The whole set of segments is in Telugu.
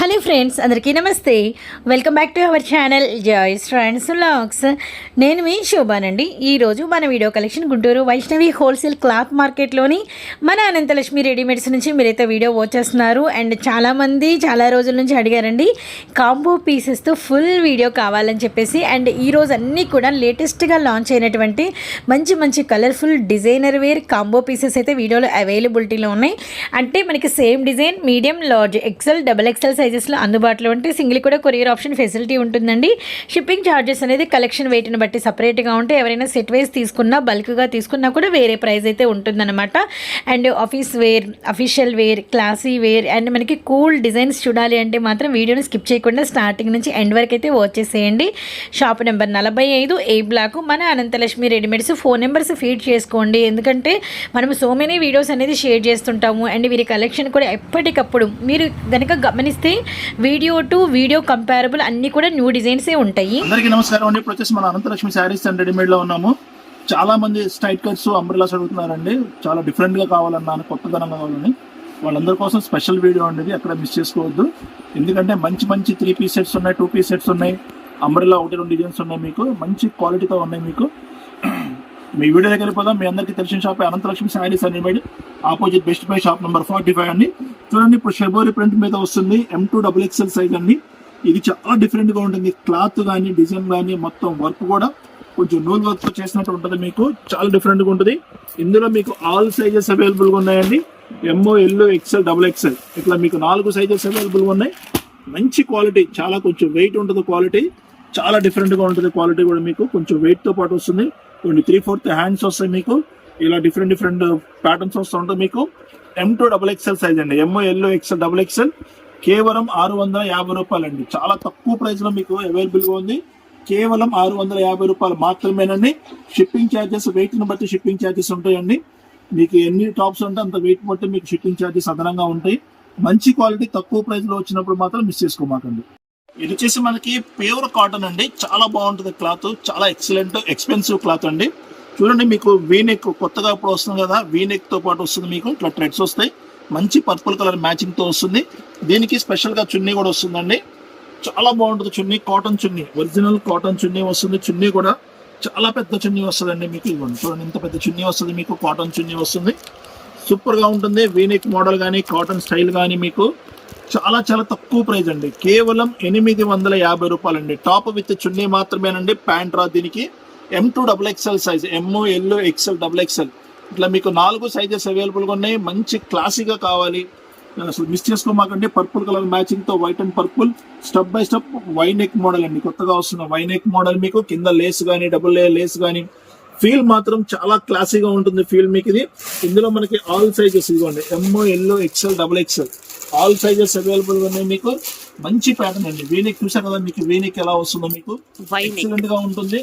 హలో ఫ్రెండ్స్ అందరికీ నమస్తే. Welcome back to our channel Joyce friends vlogs. నేను మీ శోభానండి. ఈరోజు మన video collection Guntur Vaishnavi wholesale cloth మార్కెట్లోని మన అనంతలక్ష్మి రెడీమేడ్స్ నుంచి మీరైతే వీడియో వాచ్ చేస్తున్నారు. అండ్ చాలామంది చాలా రోజుల నుంచి అడిగారండి కాంబో పీసెస్తో ఫుల్ వీడియో కావాలని చెప్పేసి. అండ్ ఈరోజు అన్నీ కూడా లేటెస్ట్గా లాంచ్ అయినటువంటి మంచి మంచి colourful designer wear combo pieces అయితే వీడియోలో అవైలబిలిటీలో ఉన్నాయి. అంటే మనకి same design medium large XL double XL సైజెస్లో అందుబాటులో ఉంటే సింగిల్ కూడా కొరియర్ ఆప్షన్ ఫెసిలిటీ ఉంటుందండి. షిప్పింగ్ ఛార్జెస్ అనేది కలెక్షన్ వెయిట్ని బట్టి సపరేట్గా ఉంటే ఎవరైనా సెట్ వైజ్ తీసుకున్నా బల్క్గా తీసుకున్నా కూడా వేరే ప్రైస్ అయితే ఉంటుందన్నమాట. And office wear official wear classy wear and మనకి కూల్ డిజైన్స్ చూడాలి అంటే మాత్రం వీడియోని స్కిప్ చేయకుండా స్టార్టింగ్ నుంచి ఎండ్ వరకు అయితే వాచ్ చేసేయండి. షాప్ నెంబర్ నలభై ఐదు ఏ బ్లాక్ మన Ananthalakshmi readymades. Phone numbers feed చేసుకోండి. ఎందుకంటే మనం సో మెనీ వీడియోస్ అనేది షేర్ చేస్తుంటాము. అండ్ వీరి కలెక్షన్ కూడా ఎప్పటికప్పుడు మీరు కనుక గమనిస్తే వీడియో టు వీడియో కంపారబుల్ అన్నీ కూడా న్యూ డిజైన్సే ఉంటాయి. అందరికీ నమస్కారం అండి. ఇప్పుడు వచ్చేసి మన అనంతలక్ష్మి శారీస్ అండ్ రెడీమేడ్లో ఉన్నాము. చాలా మంది స్ట్రైట్ కట్స్ అంబ్రిలాస్ అడుగుతున్నారండి. చాలా డిఫరెంట్గా కావాలన్నాను కొత్తదనంగా కావాలని. వాళ్ళందరి కోసం స్పెషల్ వీడియో ఉండేది. అక్కడ మిస్ చేసుకోవద్దు. ఎందుకంటే మంచి మంచి త్రీ పీస్ సెట్స్ ఉన్నాయి టూ పీస్ సెట్స్ ఉన్నాయి. అంబ్రెలా ఒకటి రెండు డిజైన్స్ ఉన్నాయి మీకు. మంచి క్వాలిటీతో ఉన్నాయి మీకు. మీ వీడియో దగ్గర పోదాం మీ అందరికీ తెలిసిన shop Ananthalakshmi sarees and readymade. Opposite Best Buy shop number forty five అండి. చూడండి ఇప్పుడు షెబోరి ప్రింట్ మీద వస్తుంది. M to double XL size అండి. ఇది చాలా డిఫరెంట్గా ఉంటుంది. క్లాత్ కానీ డిజైన్ కానీ మొత్తం వర్క్ కూడా కొంచెం నూల్ వర్క్ చేసినట్టు ఉంటుంది మీకు. చాలా డిఫరెంట్గా ఉంటుంది. ఇందులో మీకు ఆల్ సైజెస్ అవైలబుల్గా ఉన్నాయండి. M L XL double XL ఇట్లా మీకు నాలుగు సైజెస్ అవైలబుల్గా ఉన్నాయి. మంచి క్వాలిటీ చాలా కొంచెం వెయిట్ ఉంటుంది క్వాలిటీ చాలా డిఫరెంట్గా ఉంటుంది క్వాలిటీ కూడా మీకు. కొంచెం వెయిట్తో పాటు వస్తుంది. కొన్ని త్రీ ఫోర్త్ హ్యాండ్స్ వస్తాయి మీకు. ఇలా డిఫరెంట్ డిఫరెంట్ ప్యాటర్న్స్ వస్తూ ఉంటాయి. మీకు M to double XL size అండి. M L XL double XL కేవలం ఆరు వందల యాభై రూపాయలు అండి చాలా తక్కువ ప్రైస్లో మీకు అవైలబుల్గా ఉంది. కేవలం ఆరు వందల యాభై రూపాయలు మాత్రమేనండి. షిప్పింగ్ ఛార్జెస్ వెయిట్ని బట్టి షిప్పింగ్ ఛార్జెస్ ఉంటాయండి. మీకు ఎన్ని టాప్స్ ఉంటే అంత వెయిట్ బట్టి మీకు షిప్పింగ్ ఛార్జెస్ అదనంగా ఉంటాయి. మంచి క్వాలిటీ తక్కువ ప్రైస్లో వచ్చినప్పుడు మాత్రం మిస్ చేసుకోమాకండి. ఇది వచ్చేసి మనకి ప్యూర్ కాటన్ అండి. చాలా బాగుంటుంది క్లాత్ చాలా ఎక్సలెంట్ ఎక్స్పెన్సివ్ క్లాత్ అండి. చూడండి మీకు వీనెక్ కొత్తగా ఇప్పుడు వస్తుంది కదా వీనెక్తో పాటు వస్తుంది మీకు ఇట్లా థ్రెడ్స్ వస్తాయి. మంచి పర్పుల్ కలర్ మ్యాచింగ్తో వస్తుంది. దీనికి స్పెషల్గా చున్నీ కూడా వస్తుందండి. చాలా బాగుంటుంది చున్నీ కాటన్ చున్నీ. ఒరిజినల్ కాటన్ చున్నీ వస్తుంది చున్నీ కూడా చాలా పెద్ద చున్నీ వస్తుందండి మీకు. ఇవ్వండి చూడండి ఇంత పెద్ద చున్నీ వస్తుంది మీకు కాటన్ చున్నీ వస్తుంది. సూపర్గా ఉంటుంది వీనెక్ మోడల్ కానీ కాటన్ స్టైల్ కానీ మీకు. చాలా చాలా తక్కువ ప్రైస్ అండి. కేవలం ఎనిమిది వందల యాభై రూపాయలండి. టాప్ విత్ చున్నీ మాత్రమేనండి ప్యాంట్ రా దీనికి. M to double XL size M L XL double XL ఇట్లా మీకు నాలుగు సైజెస్ అవైలబుల్గా ఉన్నాయి. మంచి క్లాసీగా కావాలి. అసలు మిస్ చేసుకోమాకండి. Purple colour మ్యాచింగ్తో white and purple step by step V neck model అండి. కొత్తగా వస్తున్న వైనెక్ మోడల్ మీకు. కింద లేస్ కానీ డబుల్ లేస్ కానీ ఫీల్ మాత్రం చాలా క్లాసీగా ఉంటుంది ఫీల్ మీకు ఇది. ఇందులో మనకి ఆల్ సైజెస్ ఇదిగోండి. M L XL double XL all sizes అవైలబుల్గా ఉన్నాయి మీకు. మంచి ప్యాటర్న్ అండి. వీనిక్ చూసా కదా మీకు? వీనిక్ ఎలా వస్తుందో మీకు? ఎక్సలెంట్గా ఉంటుంది.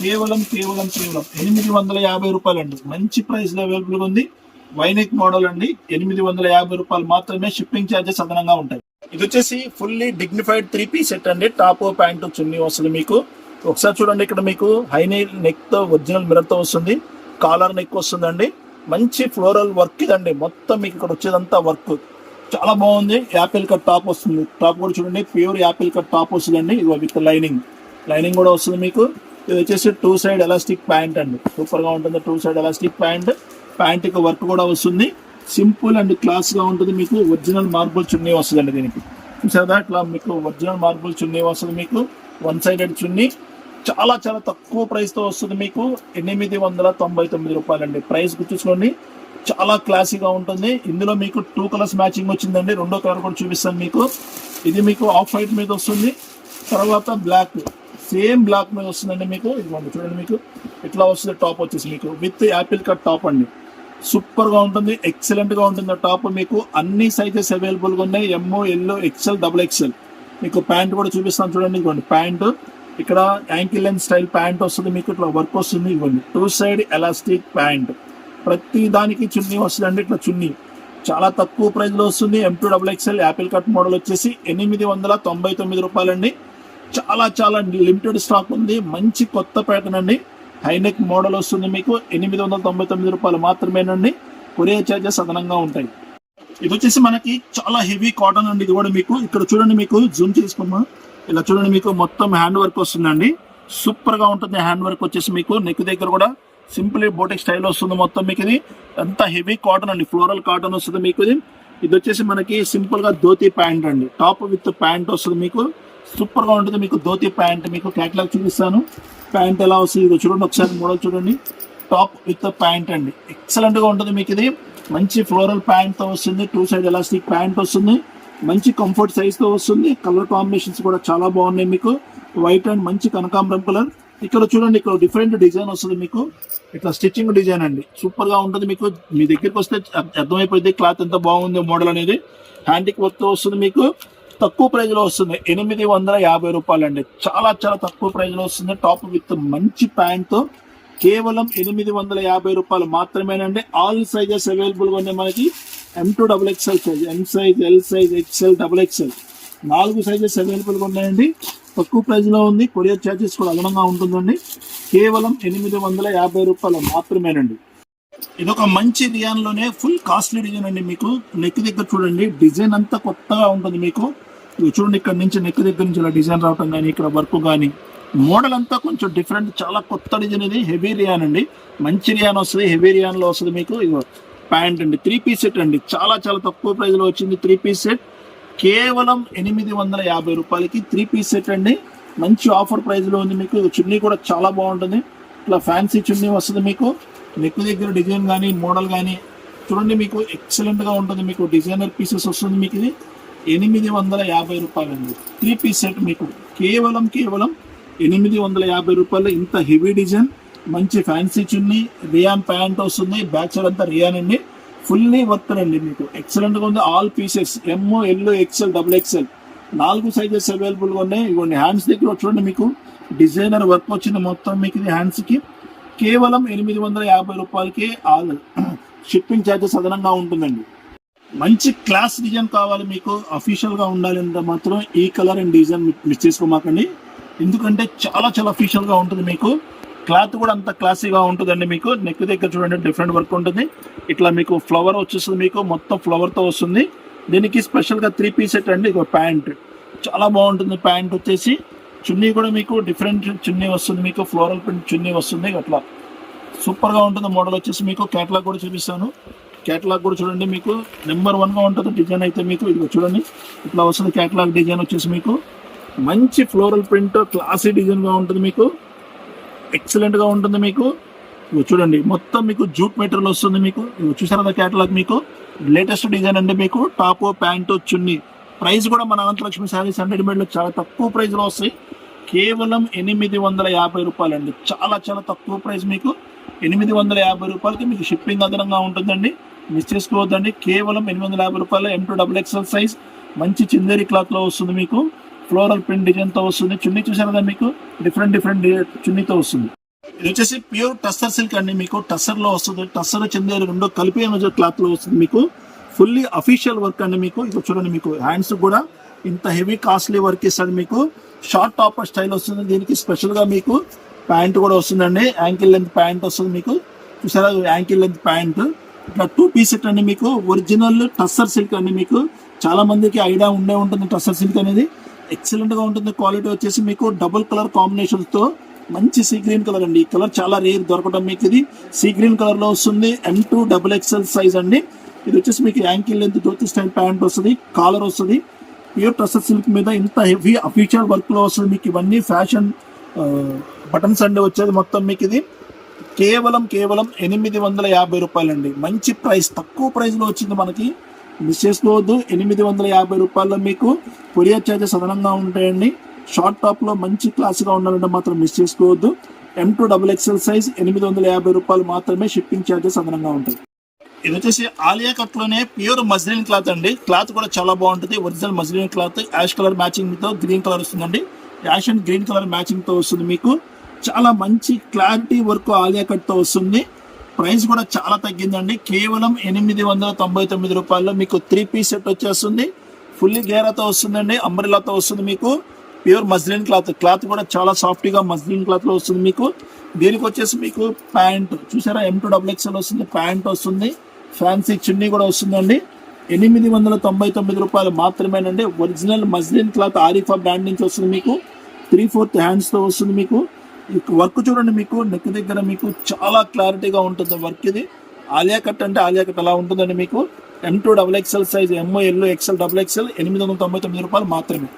కేవలం కేవలం కేవలం ఎనిమిది వందల యాభై రూపాయలు అండి మంచి ప్రైస్లో ఉంది. వైనెక్ మోడల్ అండి. ఎనిమిది వందల యాభై రూపాయలు మాత్రమే షిప్పింగ్ ఛార్జెస్ అదనంగా ఉంటాయి. ఇది వచ్చేసి fully dignified three piece set అండి. టాప్ ప్యాంట్ చున్నీ వస్తుంది మీకు. ఒకసారి చూడండి ఇక్కడ మీకు హై నెక్తో ఒరిజినల్ మిరర్తో వస్తుంది. కాలర్ నెక్ వస్తుందండి. మంచి ఫ్లోరల్ వర్క్ ఇదండి. మొత్తం మీకు ఇక్కడ వచ్చేదంతా వర్క్ చాలా బాగుంది. యాపిల్ కట్ టాప్ వస్తుంది. టాప్ కూడా చూడండి. ప్యూర్ యాపిల్ కట్ టాప్ వస్తుందండి. ఇది విత్ లైనింగ్ లైనింగ్ కూడా వస్తుంది మీకు. ఇది వచ్చేసి టూ సైడ్ ఎలాస్టిక్ ప్యాంట్ అండి. సూపర్గా ఉంటుంది టూ సైడ్ ఎలాస్టిక్ ప్యాంట్ ప్యాంట్కి వర్క్ కూడా వస్తుంది. సింపుల్ అండ్ క్లాస్గా ఉంటుంది మీకు. ఒరిజినల్ మార్బుల్ చున్నీ వస్తుందండి దీనికి. చూసారా? ఇట్లా మీకు ఒరిజినల్ మార్బుల్ చున్నీ వస్తుంది మీకు. వన్ సైడెడ్ చున్నీ. చాలా చాలా తక్కువ ప్రైస్తో వస్తుంది మీకు. ఎనిమిది వందల తొంభై తొమ్మిది రూపాయలండి. ప్రైస్ గుర్తుంచుకోండి. చాలా క్లాసీగా ఉంటుంది. ఇందులో మీకు టూ కలర్స్ మ్యాచింగ్ వచ్చిందండి. రెండో కలర్ కూడా చూపిస్తాను మీకు. ఇది మీకు ఆఫ్ వైట్ మీద వస్తుంది. తర్వాత బ్లాక్ సేమ్ బ్లాక్ మీద వస్తుందండి మీకు. ఇదిగోండి చూడండి మీకు. ఇట్లా వస్తుంది టాప్ వచ్చేసి మీకు. విత్ యాపిల్ కట్ టాప్ అండి. సూపర్గా ఉంటుంది ఎక్సలెంట్గా ఉంటుంది ఆ టాప్ మీకు. అన్ని సైజెస్ అవైలబుల్గా ఉన్నాయి. M L XL double XL మీకు ప్యాంట్ కూడా చూపిస్తాను చూడండి ఇదిగోండి ప్యాంట్ ఇక్కడ యాంకిల్ లెంత్ స్టైల్ ప్యాంట్ వస్తుంది మీకు. ఇట్లా వర్క్ వస్తుంది ఇవ్వండి టూ సైడ్ ఎలాస్టిక్ ప్యాంట్. ప్రతి దానికి చున్నీ వస్తుందండి. ఇట్లా చున్నీ. చాలా తక్కువ ప్రైస్లో వస్తుంది. M to double XL apple cut model వచ్చేసి ఎనిమిది వందల తొంభై తొమ్మిది రూపాయలండి. చాలా చాలా లిమిటెడ్ స్టాక్ ఉంది. మంచి కొత్త ప్యాటర్న్ అండి. హైనెక్ మోడల్ వస్తుంది మీకు. ఎనిమిది వందల తొంభై తొమ్మిది రూపాయలు మాత్రమేనండి. కొరియర్ ఛార్జెస్ అదనంగా ఉంటాయి. ఇది వచ్చేసి మనకి చాలా హెవీ కాటన్ అండి. ఇది కూడా మీకు ఇక్కడ చూడండి మీకు జూమ్ చేసుకున్నా ఇలా చూడండి మీకు మొత్తం హ్యాండ్ వర్క్ వస్తుందండి. సూపర్గా ఉంటుంది హ్యాండ్ వర్క్ వచ్చేసి మీకు. నెక్ దగ్గర కూడా సింపుల్ బోటిక్ స్టైల్ వస్తుంది మొత్తం మీకు ఇది. అంతా హెవీ కాటన్ అండి. ఫ్లోరల్ కాటన్ వస్తుంది మీకు ఇది. ఇది వచ్చేసి మనకి సింపుల్గా ధోతి ప్యాంట్ అండి. టాప్ విత్ ప్యాంట్ వస్తుంది మీకు. సూపర్గా ఉంటుంది. మీకు ధోతి ప్యాంట్ మీకు క్యాట్లాగ్ చూపిస్తాను. ప్యాంట్ ఎలా వస్తుంది ఇది చూడండి ఒకసారి మోడల్ చూడండి. టాప్ విత్ ప్యాంట్ అండి. ఎక్సలెంట్గా ఉంటుంది మీకు ఇది. మంచి ఫ్లోరల్ ప్యాంట్తో వస్తుంది. టూ సైడ్ ఎలాస్టిక్ ప్యాంట్ వస్తుంది. మంచి కంఫర్ట్ సైజ్తో వస్తుంది. కలర్ కాంబినేషన్స్ కూడా చాలా బాగున్నాయి మీకు. వైట్ అండ్ మంచి కనకాంబరం కలర్ ఇక్కడ చూడండి ఇక్కడ డిఫరెంట్ డిజైన్ వస్తుంది మీకు. ఇట్లా స్టిచ్చింగ్ డిజైన్ అండి. సూపర్గా ఉంటుంది మీకు. మీ దగ్గరికి వస్తే అర్థమైపోయింది క్లాత్ ఎంత బాగుంది మోడల్ అనేది. హ్యాండిక్ వర్క్తో వస్తుంది మీకు. తక్కువ ప్రైజ్లో వస్తుంది. ఎనిమిది వందల యాభై రూపాయలు అండి చాలా చాలా తక్కువ ప్రైజ్లో వస్తుంది. టాప్ విత్ మంచి ప్యాంట్ కేవలం ఎనిమిది వందల యాభై రూపాయలు మాత్రమేనండి. ఆల్ సైజెస్ అవైలబుల్గా ఉన్నాయి మనకి. M to double XL size M size L size XL double XL నాలుగు సైజెస్ అవైలబుల్ ఉన్నాయండి. తక్కువ ప్రైజ్లో ఉంది. కొరియర్ ఛార్జెస్ కూడా అదనంగా ఉంటుందండి. కేవలం ఎనిమిది వందల యాభై రూపాయలు మాత్రమేనండి. ఇది ఒక మంచి డిజైన్లోనే ఫుల్ కాస్ట్లీ డిజైన్ అండి మీకు. నెక్ దగ్గర చూడండి. డిజైన్ అంతా కొత్తగా ఉంటుంది మీకు. చూడండి ఇక్కడ నుంచి నెక్ దగ్గర నుంచి ఇలా డిజైన్ రావటం కానీ ఇక్కడ వర్క్ కానీ మోడల్ అంతా కొంచెం డిఫరెంట్ చాలా కొత్త డిజైన్ ఇది. హెవీ రియాన్ అండి. మంచి రియాన్ వస్తుంది హెవీ రియాన్లో వస్తుంది మీకు. ఇగో ప్యాంట్ అండి త్రీ పీస్ సెట్ అండి. చాలా చాలా తక్కువ ప్రైస్లో వచ్చింది త్రీ పీస్ సెట్ కేవలం ఎనిమిది వందల యాభై రూపాయలకి త్రీ పీస్ సెట్ అండి. మంచి ఆఫర్ ప్రైస్లో ఉంది మీకు. చున్నీ కూడా చాలా బాగుంటుంది. ఇట్లా ఫ్యాన్సీ చున్నీ వస్తుంది మీకు. నెక్ దగ్గర డిజైన్ కానీ మోడల్ కానీ చూడండి మీకు ఎక్సలెంట్గా ఉంటుంది మీకు. డిజైనర్ పీసెస్ వస్తుంది మీకు ఇది. ఎనిమిది వందల యాభై రూపాయలు అండి త్రీ పీస్ సెట్ మీకు కేవలం కేవలం ఎనిమిది వందల యాభై రూపాయలు ఇంత హెవీ డిజైన్ మంచి ఫ్యాన్సీ చున్నీ రియాన్ ప్యాంట్ వస్తుంది బ్యాక్ సైడ్ అంతా రియాన్ అండి. ఫుల్లీ వర్త్ అండి మీకు. ఎక్సలెంట్గా ఉంది all pieces M L XL double XL నాలుగు సైజెస్ అవైలబుల్గా ఉన్నాయి. ఇవ్వండి హ్యాండ్స్ దగ్గర చూడండి మీకు. డిజైనర్ వర్క్ వచ్చింది మొత్తం మీకు ఇది హ్యాండ్స్కి కేవలం ఎనిమిది వందల యాభై రూపాయలకి ఆల్ షిప్పింగ్ ఛార్జెస్ అదనంగా ఉంటుందండి. మంచి క్లాస్ డిజైన్ కావాలి మీకు అఫీషియల్గా ఉండాలి అంటే మాత్రం ఈ కలర్ అండ్ డిజైన్ మిస్ చేసుకోమాకండి. ఎందుకంటే చాలా చాలా అఫీషియల్గా ఉంటుంది మీకు. క్లాత్ కూడా అంత క్లాసీగా ఉంటుందండి మీకు. నెక్ దగ్గర చూడండి డిఫరెంట్ వర్క్ ఉంటుంది. ఇట్లా మీకు ఫ్లవర్ వచ్చేస్తుంది మీకు మొత్తం ఫ్లవర్తో వస్తుంది. దీనికి స్పెషల్గా త్రీ పీస్ సెట్ అండి ఇక ప్యాంట్. చాలా బాగుంటుంది ప్యాంట్ వచ్చేసి. చున్నీ కూడా మీకు డిఫరెంట్ చున్నీ వస్తుంది మీకు ఫ్లోరల్ ప్రింట్ చున్నీ వస్తుంది అట్లా. సూపర్గా ఉంటుంది మోడల్ వచ్చేసి మీకు కేటలాగ్ కూడా చూపిస్తాను. కేటలాగ్ కూడా చూడండి మీకు. నెంబర్ వన్గా ఉంటుంది డిజైన్ అయితే మీకు. ఇది చూడండి. ఇట్లా వస్తుంది కేటలాగ్ డిజైన్ వచ్చేసి మీకు. మంచి ఫ్లోరల్ ప్రింట్ క్లాసీ డిజైన్గా ఉంటుంది మీకు. ఎక్సలెంట్గా ఉంటుంది మీకు. ఇవి చూడండి. మొత్తం మీకు జూట్ మెటీరియల్ వస్తుంది మీకు. ఇవి చూసారా కదా కేటలాగ్ మీకు. లేటెస్ట్ డిజైన్ అండి మీకు. టాప్ ప్యాంటు చున్నీ. ప్రైస్ కూడా మన అనంతలక్ష్మి శారీస్ హండ్రెడ్లో చాలా తక్కువ ప్రైస్లో వస్తాయి. కేవలం ఎనిమిది వందల యాభై రూపాయలు అండి చాలా చాలా తక్కువ ప్రైస్ మీకు. ఎనిమిది వందల యాభై రూపాయలకి మీకు షిప్పింగ్ అదనంగా ఉంటుందండి. మిస్ చేసుకోవద్దండి. కేవలం ఎనిమిది వందల యాభై రూపాయలు M to double XL size మంచి చిందేరి క్లాత్లో వస్తుంది మీకు. ఫ్లోరల్ ప్రింట్ డిజైన్తో వస్తుంది. చున్నీ చూసారు కదా మీకు? డిఫరెంట్ డిఫరెంట్ eh, చున్నీతో వస్తుంది. ఇది వచ్చేసి ప్యూర్ టస్సర్ సిల్క్ అండి మీకు. టస్సర్లో వస్తుంది. టస్సర్ చిందేరి రెండు కలిపి క్లాత్లో వస్తుంది మీకు. ఫుల్లీ అఫీషియల్ వర్క్ అండి మీకు. ఇక్కడ చూడండి మీకు. హ్యాండ్స్ కూడా ఇంత హెవీ కాస్ట్లీ వర్క్ ఇస్తాడు మీకు. షార్ట్ టాపర్ స్టైల్ వస్తుంది. దీనికి స్పెషల్గా మీకు ప్యాంట్ కూడా వస్తుందండి. యాంకిల్ లెంత్ ప్యాంట్ వస్తుంది మీకు. చూసారా? Ankle length pant. ఇట్లా టూ పీస్ సెట్ అండి మీకు. ఒరిజినల్ టస్సర్ సిల్క్ అండి మీకు. చాలా మందికి ఐడియా ఉండే ఉంటుంది టస్సర్ సిల్క్ అనేది. ఎక్సలెంట్గా ఉంటుంది. క్వాలిటీ వచ్చేసి మీకు డబుల్ కలర్ కాంబినేషన్తో మంచి సీ గ్రీన్ కలర్ అండి. ఈ కలర్ చాలా రేర్ దొరకడం మీకు ఇది. సీ గ్రీన్ కలర్లో వస్తుంది. M to double XL size అండి. ఇది వచ్చేసి మీకు ankle length dhoti style pant వస్తుంది. కాలర్ వస్తుంది. ప్యూర్ టస్సర్ సిల్క్ మీద ఇంత హెవీ అఫీషియల్ వర్క్లో వస్తుంది మీకు ఇవన్నీ ఫ్యాషన్ బటన్స్ అండి వచ్చేది మొత్తం మీకు ఇది. కేవలం కేవలం ఎనిమిది వందల యాభై రూపాయలండి. మంచి ప్రైస్ తక్కువ ప్రైస్లో వచ్చింది మనకి. మిస్ చేసుకోవద్దు ఎనిమిది వందల యాభై రూపాయల్లో మీకు కొరియర్ చార్జెస్ అదనంగా ఉంటాయండి. షార్ట్ టాప్లో మంచి క్లాస్గా ఉండాలంటే మాత్రం మిస్ చేసుకోవద్దు. M to double XL size ఎనిమిది వందల యాభై రూపాయలు మాత్రమే షిప్పింగ్ చార్జెస్ అదనంగా ఉంటాయి. ఇది వచ్చేసి ఆలియా కట్లోనే ప్యూర్ మజ్లిన్ క్లాత్ అండి. క్లాత్ కూడా చాలా బాగుంటుంది. Original muslin cloth ash colour మ్యాచింగ్తో green colour వస్తుందండి. యాష్ అండ్ గ్రీన్ కలర్ మ్యాచింగ్తో వస్తుంది మీకు. చాలా మంచి క్లారిటీ వర్క్ ఆలియా కట్తో వస్తుంది. ప్రైస్ కూడా చాలా తగ్గిందండి. కేవలం ఎనిమిది వందల తొంభై తొమ్మిది రూపాయల్లో మీకు త్రీ పీస్ సెట్ వచ్చేస్తుంది. ఫుల్లీ గేరాతో వస్తుందండి అంబ్రిలాతో వస్తుంది మీకు. ప్యూర్ మజ్లిన్ క్లాత్ క్లాత్ కూడా చాలా సాఫ్ట్గా మజ్లిన్ క్లాత్లో వస్తుంది మీకు. దీనికి వచ్చేసి మీకు ప్యాంట్ చూసారా? ఎం టూ డబుల్ ఎక్స్ఎల్ వస్తుంది ప్యాంట్ వస్తుంది. ఫ్యాన్సీ చున్నీ కూడా వస్తుందండి. ఎనిమిది వందల తొంభై తొమ్మిది రూపాయలు మాత్రమేనండి. Original muslin cloth Arifa brand నుంచి వస్తుంది మీకు. త్రీ ఫోర్త్ హ్యాండ్స్తో వస్తుంది మీకు. వర్క్ చూడండి మీకు నెక్ దగ్గర మీకు చాలా క్లారిటీగా ఉంటుంది వర్క్ ఇది. ఆలియా కట్ అంటే ఆలియా కట్ అలా ఉంటుందండి మీకు. M to double XL size M L XL double XL ఎనిమిది వందల తొంభై తొమ్మిది రూపాయలు మాత్రమే.